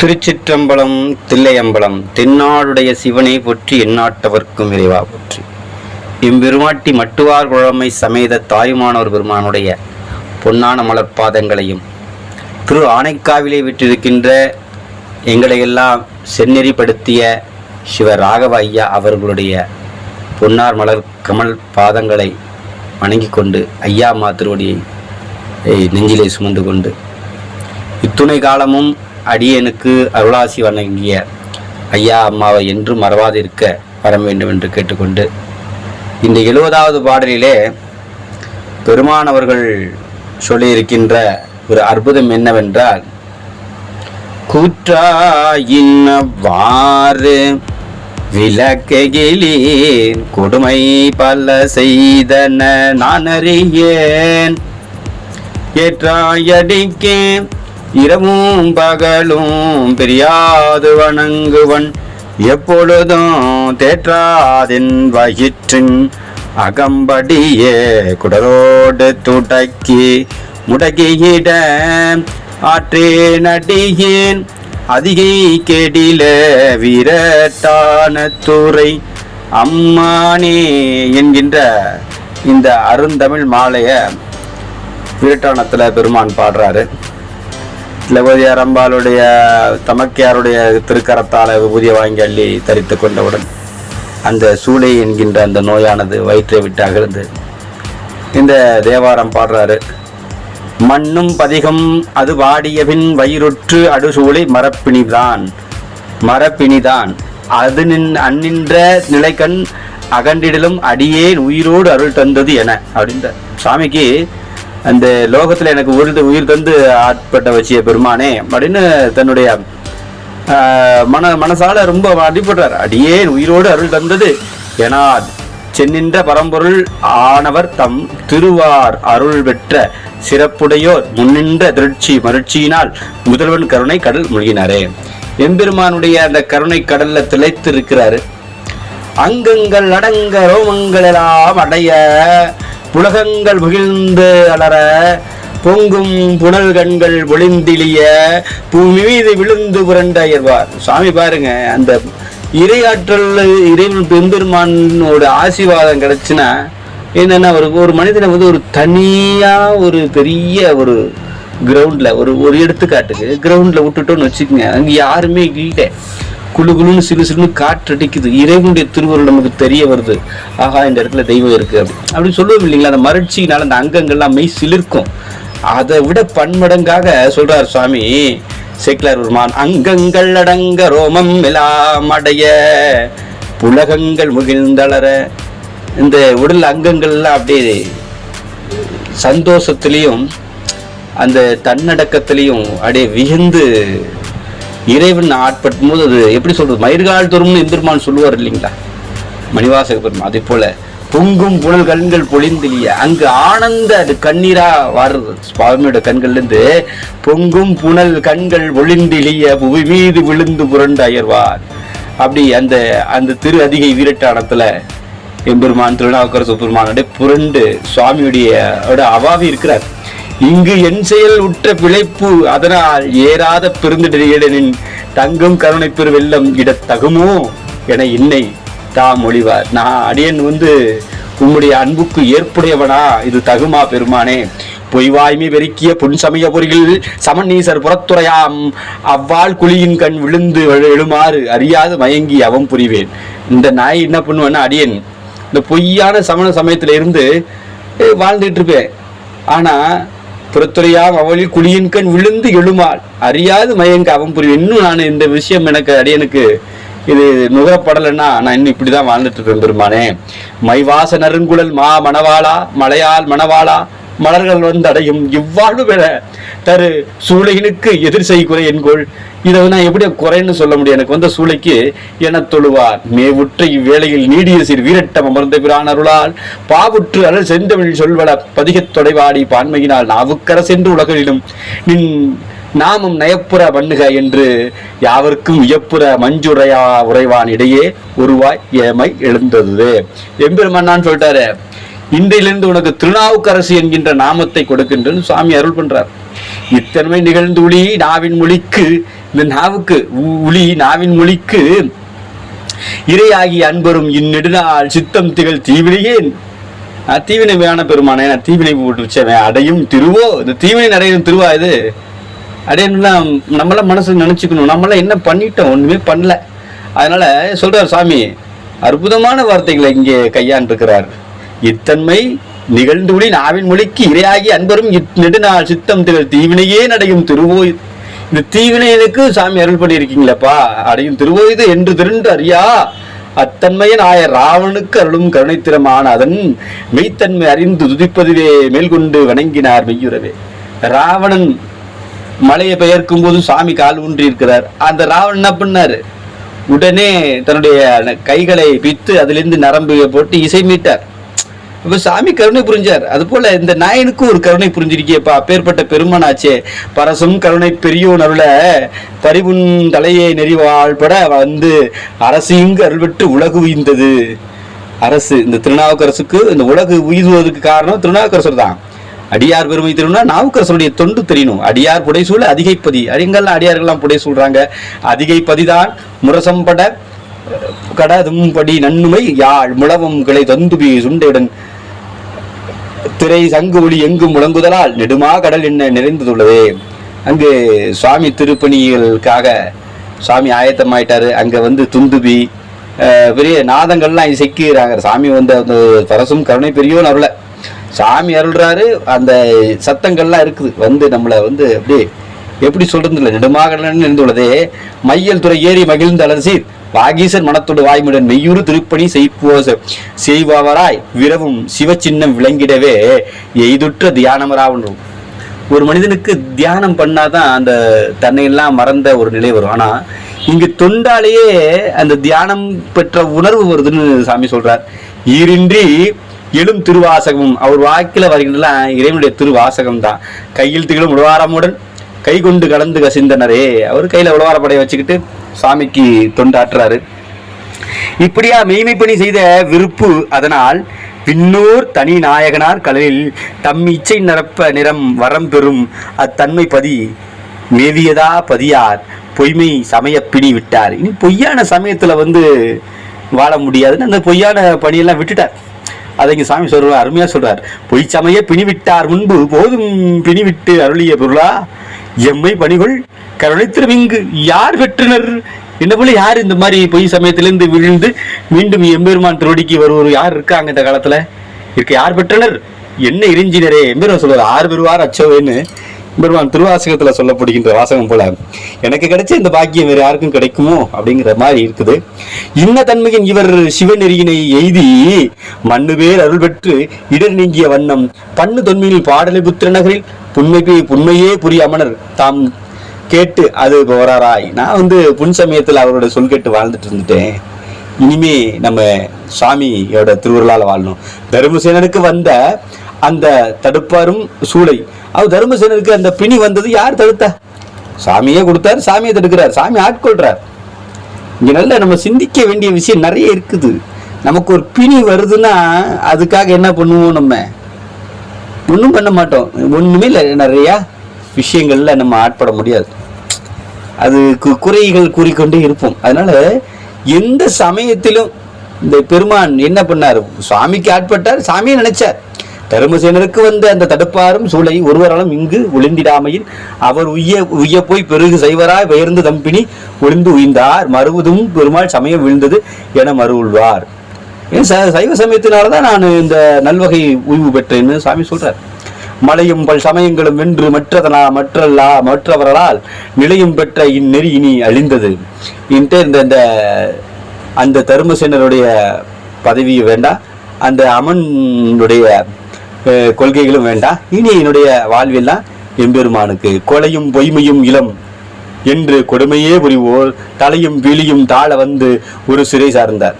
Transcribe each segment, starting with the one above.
திருச்சிற்றம்பலம் தில்லையம்பலம் தென்னாடுடைய சிவனை போற்றி எண்ணாட்டவர்க்கும் இறைவா போற்றி. இம்பெருமாட்டி மட்டுவார் குழமை சமேத தாயுமானவர் பெருமானுடைய பொன்னான மலர்பாதங்களையும் திரு ஆனைக்காவிலே விட்டிருக்கின்ற எங்களையெல்லாம் செந்நெறிப்படுத்திய சிவ ராகவ ஐயா அவர்களுடைய பொன்னார் மலர் கமல் பாதங்களை வணங்கி கொண்டு ஐயா மா நெஞ்சிலே சுமந்து கொண்டு இத்துணை காலமும் அடியனுக்கு அருளாசி வணங்கிய ஐயா அம்மாவை என்றும் மறவாதிருக்க வர வேண்டும் என்று கேட்டுக்கொண்டு இந்த எழுபதாவது பாடலிலே பெருமானவர்கள் சொல்லியிருக்கின்ற ஒரு அற்புதம் என்னவென்றால் கூற்றாயின்னவாறு விளக்ககிலேன் கொடுமை பல செய்தன நான் அறியேன். ஏற்றாயடிக்கேன். இரவும் பகலும் பிரியாது வணங்குவன். எப்பொழுதும் தேற்றாதின் வயிற்றின் அகம்படியே குடலோடு துடக்கி முடக்கியிட ஆற்றே நடிகேன். அதிகை கெடில வீரத்தான துறை அம்மானே என்கின்ற இந்த அருந்தமிழ் மாலையை வீரட்டானத்தில் பெருமான் பாடுறாரு. லகோதியார் அம்பாளுடைய தமக்கையாருடைய திருக்கரத்தால் விபூதியை வாங்கி அள்ளி தரித்து கொண்டவுடன் அந்த சூளை என்கின்ற அந்த நோயானது வயிற்றை விட்டு அகழ்ந்து இந்த தேவாரம் பாடுறாரு. மண்ணும் பதிகம் அது வாடியபின் வயிறுற்று அடுசூளை மரப்பிணிதான் மரப்பிணிதான் அது நின் அந்நின்ற நிலைக்கண் அகண்டிடலும் அடியேன் உயிரோடு அருள் தந்தது என அப்படின்ற சாமிக்கு அந்த லோகத்தில் எனக்கு உயிர் உயிர் தந்து ஆட்பட்ட வச்சிய பெருமானே அப்படின்னு தன்னுடைய மன மனசால ரொம்ப அடிபடுறார். அடியேன் உயிரோடு அருள் தந்தது. ஏன்னா சென்னின்ற பரம்பொருள் ஆனவர் தம் திருவார் அருள் பெற்ற சிறப்புடையோர். முன்னின்ற திருட்சி மருட்சியினால் முதல்வன் கருணை கடல் மூழ்கினாரே. எம்பெருமானுடைய அந்த கருணை கடல்ல திளைத்து இருக்கிறாரு அங்கங்கள் அடங்க ரோமங்கள் எல்லாம் அடைய உலகங்கள் மகிழ்ந்து அலற பொங்கும் புனல் கண்கள் ஒளிந்திலிய பூமி மீது விழுந்து புரண்ட அயர்வார் சுவாமி பாருங்க அந்த இறையாற்றல் இறைவன் பெரும்பெருமானோட ஆசீர்வாதம் கிடைச்சுன்னா என்னென்னா ஒரு ஒரு மனிதனை வந்து ஒரு தனியாக ஒரு பெரிய ஒரு கிரவுண்டில் ஒரு ஒரு எடுத்துக்காட்டுக்கு கிரவுண்டில் விட்டுட்டோன்னு வச்சுக்கோங்க அங்கே யாருமே இல்லை. குழு குளுன்னு சிலு சிலுன்னு காற்றடிக்குது. இறைவனுடைய திருவருள் நமக்கு தெரிய வருது. ஆஹா இந்த இடத்துல தெய்வம் இருக்கு அப்படி. சொல்லுவோம் இல்லைங்களா? அந்த மறட்சியினால அந்த அங்கங்கள்லாம் மெய் சிலிர்க்கும். அதை விட பன்மடங்காக சொல்றார் சுவாமி சேக்கிலார் பெருமான் அங்கங்கள் அடங்க ரோமம் எல்லாம் அடைய புலகங்கள் முகிழ்ந்தளர. இந்த உடல் அங்கங்கள்லாம் அப்படியே சந்தோஷத்திலையும் அந்த தன்னடக்கத்திலையும் அப்படியே வியந்து இறைவன் ஆட்பட்டும் போது அது எப்படி சொல்றது மயிர்கால் தோறும்னு எம்பெருமான் சொல்லுவார் இல்லைங்களா மணிவாசக பெருமான் அதே போல பொங்கும் புனல் கண்கள் பொழிந்திலிய அங்கு ஆனந்த அது கண்ணீரா வாருது சுவாமியோட கண்கள்ல இருந்து பொங்கும் புனல் கண்கள் ஒளிந்திலிய புவி மீது விழுந்து புரண்டு அயர்வார் அப்படி அந்த அந்த திரு அதிகை வீரட்டானத்துல எம்பெருமான் திருநாவுக்கரசு பெருமானுடைய புரண்டு சுவாமியுடைய அவாவி இருக்கிறார் இங்கு என் செயல் உற்ற பிழைப்பு அதனால் ஏறாத பெருந்திடனின் தங்கும் கருணை பெரு வெள்ளம் இட தகுமோ என இன்னை தாம் ஒளிவார் நான் அடியன் வந்து உம்முடைய அன்புக்கு ஏற்புடையவனா இது தகுமா பெருமானே? பொய்வாய்மை வெறுக்கிய புன்சமய பொறியில் சமநீசர் புறத்துறையாம் அவ்வாள் குழியின் கண் விழுந்து எழுமாறு அறியாது மயங்கி அவன் புரிவேன். இந்த நாய் என்ன பண்ணுவேன்னா அடியன் இந்த பொய்யான சமண சமயத்துல இருந்து வாழ்ந்துட்டு இருப்பேன். ஆனா புறத்துறையாம் அவளில் குழியின் கண் விழுந்து எழுமாள். அறியாது மயங்க அவன் புரியும் இன்னும் நான் இந்த விஷயம் எனக்கு அடியனுக்கு இது நுகரப்படலைன்னா நான் இன்னும் இப்படிதான் வாழ்ந்துட்டு இருக்கேன் பெருமானே. மைவாச நறுங்குழல் மா மணவாளா மலையால் மணவாளா மலர்கள் வந்து அடையும் இவ்வாழ்வு பெற தரு சூளையினுக்கு எதிர் செய்குறை என்கொள். இதை நான் எப்படி குறைன்னு சொல்ல முடியும். எனக்கு வந்த சூளைக்கு என தொழுவார். மேவுற்ற இவ்வேளையில் நீடிய சிறு வீரட்டம் அமர்ந்த பிரான் அருளால் பாவுற்று அருள் செந்தமிழ் சொல்வட பதிகத் தொடைவாடி பான்மையினால் நாவுக்கர சென்று உலகிலும் நின் நாமும் நயப்புற பண்ணுக என்று யாவருக்கும் வியப்புற மஞ்சுரையா உறைவான் இடையே உருவாய் ஏமை எழுந்தது எம்பெருமன்னான்னு சொல்லிட்டாரு இன்றையிலிருந்து உனக்கு திருநாவுக்கரசு என்கின்ற நாமத்தை கொடுக்கின்றன்னு சுவாமி அருள் பண்றார். இத்தன்மை நிகழ்ந்து ஒளி நாவின் மொழிக்கு இந்த நாவுக்கு உ- ஒளி நாவின் மொழிக்கு இரையாகி அன்பரும் இந்நெடுநாள் சித்தம் திகழ் தீவினையேன். தீவினை வேண பெருமானே நான் தீவினை போட்டு வச்சவன் அடையும் திருவோ? இந்த தீவினை அடையும் திருவா இது? அடையணும்லாம் நம்மளாம் மனசு நினைச்சுக்கணும். நம்மளாம் என்ன பண்ணிட்டோம்? ஒண்ணுமே பண்ணல. அதனால சொல்றார் சாமி அற்புதமான வார்த்தைகளை இங்கே கையாண்டிருக்கிறார். இத்தன்மை நிகழ்ந்துளி நாவின் மொழிக்கு இரையாகி அன்பரும் இத் நெடுநாள் சித்தம் திகழ் தீவினையே நடையும் திருவோய். இந்த தீவினைகளுக்கு சாமி அருள் பண்ணியிருக்கீங்களப்பா. அடையும் திருவோயுது என்று திரண்டு அறியா. அத்தன்மையன் ஆய ராவனுக்கு அருளும் கருணைத்திறமான அதன் மெய்த்தன்மை அறிந்து துதிப்பதுவே மேல்கொண்டு வணங்கினார் மெய்யுறவே. ராவணன் மலையை பெயர்க்கும் போது சாமி கால் ஊன்றி இருக்கிறார் அந்த ராவணன் என்ன பண்ணாரு? உடனே தன்னுடைய கைகளை பித்து அதிலிருந்து நரம்பு போட்டு இசை மீட்டார். அப்ப சாமி கருணை புரிஞ்சார். அது போல இந்த நாயனுக்கும் ஒரு கருணை புரிஞ்சிருக்கியப்பா. அப்பேற்பட்ட பெருமானாச்சே பரசும் கருணை பெரியோன் அருள பரிவுன் தலையை நெறிவாழ்பட வந்து அரசு இங்கு அருள்பெற்று உலகு உய்ந்தது. அரசு இந்த திருநாவுக்கரசுக்கு இந்த உலகு உயிர்வதற்கு காரணம் திருநாவுக்கரசர் தான். அடியார் பெருமை தெரியணும்னா நாவுக்கரசருடைய தொண்டு தெரியணும். அடியார் புடைசூழ அதிகைப்பதி அடிங்கெல்லாம் அடியார்கள்லாம் புடை சூழ்றாங்க? அதிகைப்பதிதான் முரசம்பட கடதும்படி நன்னுமை யாழ் முழவும் கிளை தந்துபி சுண்டையுடன் திரை சங்கு ஒளி எங்கும் முழங்குதலால் நெடுமா கடல் என்ன நிறைந்துள்ளதே அங்கு சுவாமி திருப்பணிகளுக்காக சுவாமி ஆயத்தமாயிட்டாரு. அங்க வந்து துந்துபி பெரிய நாதங்கள்லாம் இசைக்கிறாங்க. சாமி வந்து அந்த பரசும் கருணை பெரியோன்னு அருள. சாமி அருள்றாரு. அந்த சத்தங்கள்லாம் இருக்குது. வந்து நம்மளை வந்து அப்படியே எப்படி சொல்றது இல்லை நெடுமாகடன் இருந்துள்ளதே மையல் துறை ஏறி மகிழ்ந்த அலசி வாகீசர் மனத்தோடு வாய்முடன் மெய்யூறு திருப்பணி செய்ப்போ செய்பவராய் விரவும் சிவச்சின்னம் விளங்கிடவே எய்துற்ற தியானமராவன்றும். ஒரு மனிதனுக்கு தியானம் பண்ணாதான் அந்த தன்னையெல்லாம் மறந்த ஒரு நிலை வரும். ஆனா இங்கு தொண்டாலேயே அந்த தியானம் பெற்ற உணர்வு வருதுன்னு சாமி சொல்றார். ஈரின்றி எழும் திருவாசகமும். அவர் வாக்கில வருகின்றலாம் இறைவனுடைய திருவாசகம் தான் கையில் திகழும் உடவாரமுடன் கை கொண்டு கலந்து கசிந்தனரே. அவர் கையில உடவாரப்படையை வச்சுக்கிட்டு சாமிக்கு தொண்டாற்றுறாரு. இப்படியா மெய்மை பணி செய்த விருப்பு அதனால் பின்னோர் தனி நாயகனார் கடலில் தம் இச்சை நிரப்ப நிறம் வரம் பெறும் அத்தன்மை பதி மேவியதா பதியார் பொய்மை சமய பிடி விட்டார். இனி பொய்யான சமயத்தில் வந்து வாழ முடியாதுன்னு அந்த பொய்யான பணியெல்லாம் விட்டுட்டார். அதை இங்கே சாமி சொல்கிறார் அருமையா சொல்கிறார் பொய் சமைய பிணி விட்டார் முன்பு போதும் பிணி விட்டு அருளிய பொருளா? எம்மை பணிகள் கருணைத்திரம் இங்கு யார் பெற்றனர்? என்ன போல யார் இந்த மாதிரி பொய் சமயத்திலிருந்து விழுந்து மீண்டும் எம்பெருமான் திருவடிக்கு வருவோர் யார் இருக்காங்க இந்த காலத்துல? இருக்க யார் பெற்றனர்? என்ன இறிஞ்சினரே எம்பெருமான் சொல்வார் ஆறு பெறுவார் அச்சோவேன்னு. பெருமான் திருவாசகத்துல சொல்லப்படுகின்ற வாசகம் போல எனக்கு கிடைச்ச இந்த பாக்கியம் வேறு யாருக்கும் கிடைக்குமோ? அப்படிங்கிற மாதிரி இருக்குது. இன்ன தன்மையின் இவர் சிவநெறியினை எய்தி மண்ணு பேர் அருள் பெற்று இடர் நீங்கிய வண்ணம் பண்ணு தொன்மையில் பாடலை புத்திர நகரில் புண்மை புண்மையே புரிய அமனர் தாம் கேட்டு அது போறாராய் நான் வந்து புன் சமயத்தில் அவரோட சொல் கேட்டு வாழ்ந்துட்டு இருந்துட்டேன். இனிமே நம்ம சுவாமியோட திருவுருளால் வாழணும். தர்மசேனனுக்கு வந்த அந்த தடுப்பாரும் சூளை அவர் தர்மசேனருக்கு அந்த பிணி வந்தது யார் தடுத்தா? சாமியே கொடுத்தாரு சாமியை தடுக்கிறார் சாமி ஆட்கொள்றார். இங்க நல்ல நம்ம சிந்திக்க வேண்டிய விஷயம் நிறைய இருக்குது. நமக்கு ஒரு பிணி வருதுன்னா அதுக்காக என்ன பண்ணுவோம் நம்ம? ஒன்றும் பண்ண மாட்டோம். ஒன்றுமே இல்லை நிறையா விஷயங்களில் நம்ம ஆட்பட முடியாது. அது கு- குறைகள் கூறிக்கொண்டே இருப்போம். அதனால எந்த சமயத்திலும் இந்த பெருமான் என்ன பண்ணார்? சுவாமிக்கு ஆட்பட்டார் சாமியை நினைச்சார். தருமசேனருக்கு வந்த அந்த தடுப்பாரும் சூளை ஒருவராலும் இங்கு ஒளிந்திடாமையில். அவர் உய்ய உய்ய போய் பெருகு செய்வராய் பெயர்ந்து தம்பினி ஒளிந்து உய்ந்தார். மறுவதும் பெருமாள் சமயம் விழுந்தது என மறுவுள்வார் ஏன் ச- சைவ சமயத்தினால தான் நான் இந்த நல்வகை உய்வு பெற்றேன்னு சாமி சொல்றார். மலையும் பல் சமயங்களும் வென்று மற்றதனா மற்றல்லா மற்றவர்களால் நிலையும் பெற்ற இந்நெறி இனி அழிந்தது. இன்ட்டு இந்த இந்த அந்த தருமசேனருடைய பதவி வேண்டாம் அந்த அமனுடைய கொள்கைகளும் வேண்டாம். இனி என்னுடைய வாழ்வெல்லாம் எம்பெருமானுக்கு கொலையும் பொய்மையும் இளம் என்று கொடுமையே புரிவோர் தலையும் விழியும் தாழ வந்து ஒரு சிறை சார்ந்தார்.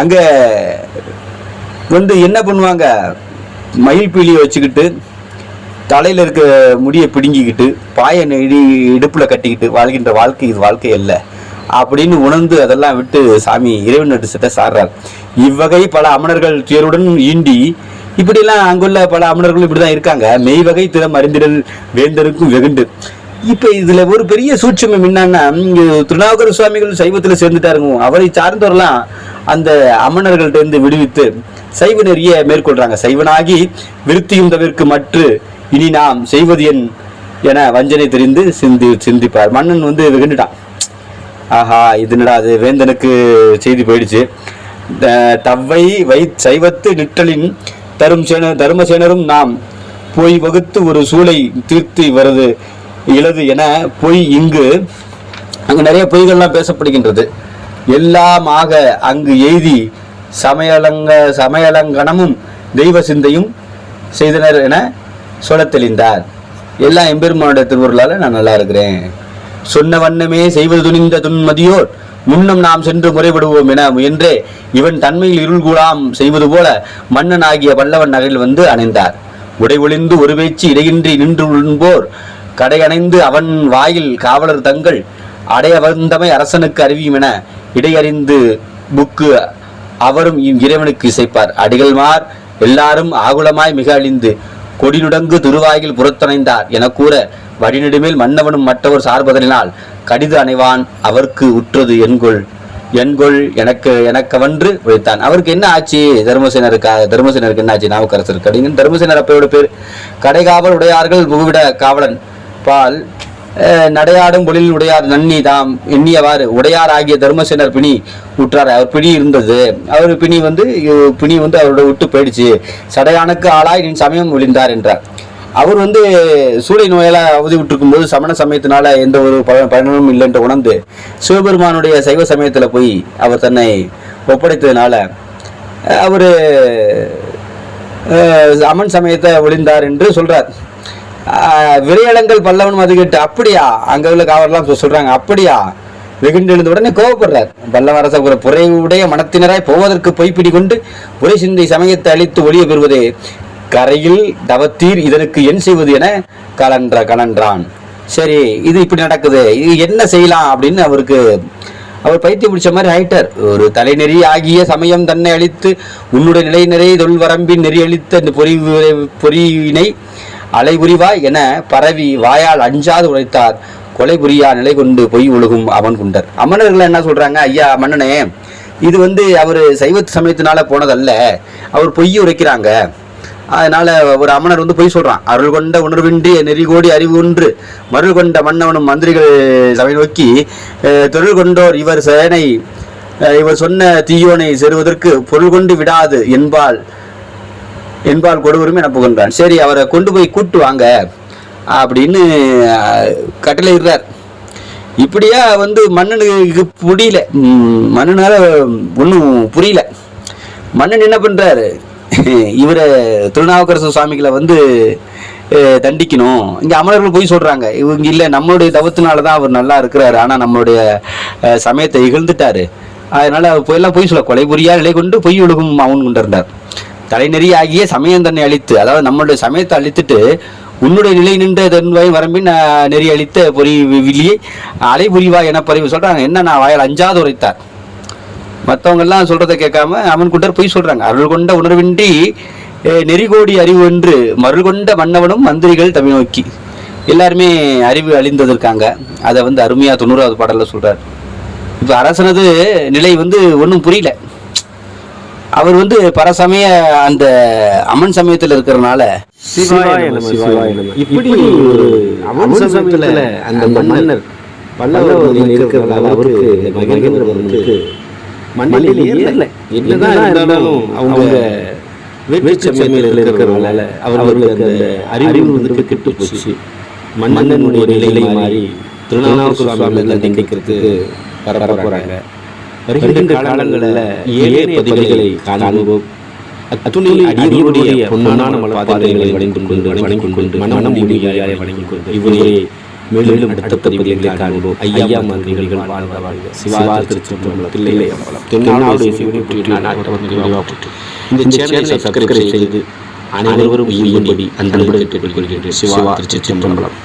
அங்க வந்து என்ன பண்ணுவாங்க? மயில் பீலியை வச்சுக்கிட்டு தலையில இருக்க முடியை பிடுங்கிக்கிட்டு பாய இடி இடுப்புல கட்டிக்கிட்டு வாழ்கின்ற வாழ்க்கை இது வாழ்க்கை அல்ல. அப்படின்னு உணர்ந்து அதெல்லாம் விட்டு சாமி இறைவன் சிட்ட சாடுறார் இவ்வகை பல அமணர்கள் துயருடன் ஈண்டி இப்படிலாம் அங்குள்ள பல அமரர்களும் இப்படிதான் இருக்காங்க. மெய் வகை திறம் அறிந்திடல் வேந்தருக்கும் வெகுண்டு. இப்ப இதுல ஒரு பெரிய சூட்சமம் என்னன்னா இங்க திருநாவுக்கர சுவாமிகள் சைவத்துல சேர்ந்துட்டாருங்க. அவரை சார்ந்தவரெல்லாம் அந்த அமணர்கள்ட்ட இருந்து விடுவித்து சைவ நெறிய மேற்கொள்றாங்க. சைவனாகி விருத்தியும் தவிர்க்கு மற்று இனி நாம் செய்வது என் என வஞ்சனை தெரிந்து சிந்தி சிந்திப்பார். மன்னன் வந்து வெகுண்டுட்டான். ஆஹா இது என்னடா அது வேந்தனுக்கு செய்தி போயிடுச்சு. த- தவ்வை வை சைவத்து நிற்றலின் தரும் சேன தருமசேனரும் நாம். போய் வகுத்து ஒரு சூளை தீர்த்து வருது இலது என பொய் இங்கு அங்கு நிறைய பொய்கள்லாம் பேசப்படுகின்றது. எல்லாமாக அங்கு எய்தி சமயலங்க சமயலங்கனமும் தெய்வ சிந்தையும் செய்தனர் என சொல்ல தெளிந்தார். எல்லாம் எம்பெருமானுடைய திருவருளால் நான் நல்லா இருக்கிறேன். சொன்ன வண்ணமே செய்வது துணிந்த துன்மதியோர் முன்னம் நாம் சென்று முறைபடுவோம் என முயன்றே இவன் தன்மையில் இருள் கூடாம் செய்வது போல மன்னன் ஆகிய பல்லவன் நகரில் வந்து அணைந்தார். உடை ஒளிந்து ஒரு பேச்சு இடையின்றி நின்று உண்போர் கடையணைந்து அவன் வாயில் காவலர் தங்கள் அடைய வந்தமை அரசனுக்கு அறிவியும் என இடையறிந்து புக்கு அவரும் இறைவனுக்கு இசைப்பார். அடிகள்மார் எல்லாரும் ஆகுலமாய் மிக அழிந்து கொடிநுடங்கு திருவாயில் புறத்தணைந்தார் என கூற வழிநெடுமேல் மன்னவனும் மற்றவர் சார்பதனால் கடிது அணைவான் அவர்க்கு உற்றது என்கொள் என்கொள் எனக்கு எனக்கவன்று உழைத்தான் அவருக்கு என்ன ஆச்சு? தர்மசேனருக்கு தர்மசேனருக்கு என்ன ஆச்சு? நாவுக்கரசருக்கு. அப்படிங்கிற தர்மசேனர் அப்பையோட பேர். கடைகாவல் உடையார்கள் புகுவிட காவலன். பால் நடையாடும் பொழில் உடையார் நன்னி தாம் எண்ணியவாறு உடையார் ஆகிய தர்மசேனர் பிணி உற்றார். அவர் பிணி இருந்தது. அவர் பிணி வந்து பிணி வந்து அவரோட விட்டு போயிடுச்சு. சடையானுக்கு ஆளாய் நின் சமயம் ஒளிந்தார் என்றார். அவர் வந்து சூளை நோயால் அவதி விட்டுருக்கும் போது சமண சமயத்தினால எந்த ஒரு பல பயனும் இல்லை என்று உணர்ந்து சிவபெருமானுடைய சைவ சமயத்துல போய் அவர் தன்னை ஒப்படைத்ததுனால அவர் அவரு அமன் சமயத்தை ஒளிந்தார் என்று சொல்றார். அஹ், விரையலங்கள் பல்லவன் மதுகிட்டு அப்படியா? அங்க உள்ள காவலாம் சொ- சொல்றாங்க அப்படியா? வெகுண்டு எழுந்த உடனே கோவப்படுறார். பல்லவரச ஒரு புறையுடைய மனத்தினராய் போவதற்கு பொய்ப்பிடி கொண்டு உரை சிந்தை சமயத்தை அழித்து ஒளிய பெறுவதே கரையில் தவத்தீர் இதற்கு என் செய்வது என கலன்ற கலன்றான். சரி இது இப்படி நடக்குது இது என்ன செய்யலாம் அப்படின்னு அவருக்கு அவர் பைத்தியம் பிடிச்ச மாதிரி ஆயிட்டார். ஒரு தலைநெறி ஆகிய சமயம் தன்னை அழித்து உன்னுடைய நிலை நிறை தொல் வரம்பின் நெறி அழித்த இந்த பொறி பொறியினை அலைபுரிவாய் என பரவி வாயால் அஞ்சாது உழைத்தார் கொலை புரியா நிலை கொண்டு பொய் ஒழுகும் அவன் குண்டர். அமணர்கள் என்ன சொல்றாங்க? ஐயா மன்னனே இது வந்து அவர் சைவ சமயத்தினால போனதல்ல. அவர் பொய் உரைக்கிறாங்க. அதனால ஒரு அமனர் வந்து பொய் சொல்றான். அருள் கொண்ட உணர்வின்றி நெறிகோடி அறிவு ஒன்று. மருள் கொண்ட மன்னவனும் மந்திரிகள் சபை நோக்கி தொழில் கொண்டோர் இவர் சேனை இவர் சொன்ன தீயோனை செருவதற்கு பொருள் கொண்டு விடாது என்பால் என்பால் கொடுவரும் என புகழ்ந்தான். சரி அவரை கொண்டு போய் கூட்டு வாங்க அப்படின்னு கட்டளையிடுறார். இப்படியா வந்து மன்னனுக்கு புரியல. மன்னனால ஒன்றும் புரியல. மன்னன் என்ன பண்ணுறாரு இவரை திருநாவுக்கரசு சுவாமிகளை வந்து தண்டிக்கணும். இங்கே அமரர்கள் போய் சொல்கிறாங்க இவங்க இல்லை நம்மளுடைய தவத்தினால தான் அவர் நல்லா இருக்கிறாரு. ஆனால் நம்மளுடைய சமயத்தை இகழ்ந்துட்டார். அதனால் அவர் போயெல்லாம் பொய் சொல்ல கொலை புரியா நிலை கொண்டு பொய் ஒழுகும் அவன் கொண்டிருந்தார் தலைநெறியாகிய சமயம் தன்னை அழித்து அதாவது நம்மளுடைய சமயத்தை அழித்துட்டு உன்னுடைய நிலை நின்ற தன்வாய் வரம்பின் நெறி அழித்த பொறி விழியை அலை புரிவா என பறிவு சொல்றாங்க. என்ன நான் வாயால் அஞ்சாது உரைத்தார். மற்றவங்கெல்லாம் சொல்கிறத சொல்றதை கேட்காம அவன் குண்டர் பொய் சொல்றாங்க. அருள் கொண்ட உணர்வின்றி நெறிகோடி அறிவு என்று மருள் கொண்ட மன்னவனும் மந்திரிகள் தமிழ் நோக்கி. எல்லாருமே அறிவு அழிந்ததற்காங்க. அதை வந்து அருமையா தொண்ணூறாவது பாடலில் சொல்கிறார் இப்போ அரசனது நிலை வந்து ஒன்றும் புரியல. அவர் வந்து பரசமய அந்த அம்மன் சமயத்தில் இருக்கிறனால இப்படி ஒரு அவன் சமயத்துல அந்த மன்னர் பல்லவர்கள் இருக்கிறதால அவருக்கு மகேந்திரவர்மனுக்கு மண்ணில் ஏறல. என்னதான் இருந்தாலும் அவங்க வெற்றி சமயத்தில் இருக்கிறதுனால அவர்களுக்கு அந்த அறிவு வந்து கெட்டு போச்சு. மன்னனுடைய நிலை மாறி திருநாவுக்கு சுவாமிகளை தண்டிக்கிறதுக்கு வர போறாங்க வருகின்ற காலங்களில் ஏழை பொன்னான மலபாதங்களை வணங்கிக் கொண்டு வணங்கிக் கொண்டு மனம் முடியாய வணங்கிக் கொண்டு இவரே மேலும் அடுத்த பதிவுகளை காண்போம். ஐயா மந்திரிகள் வாழ்க வாழ்க சிவா திருச்சிற்றம்பலம் அம்பலம் தென்னாவுடைய இந்த சேனலை சப்ஸ்கிரைப் செய்து அனைவரும் ஈடுபடி அன்புடன் கேட்டுக்கொள்கின்றேன். சிவா திருச்சிற்றம்பலம்.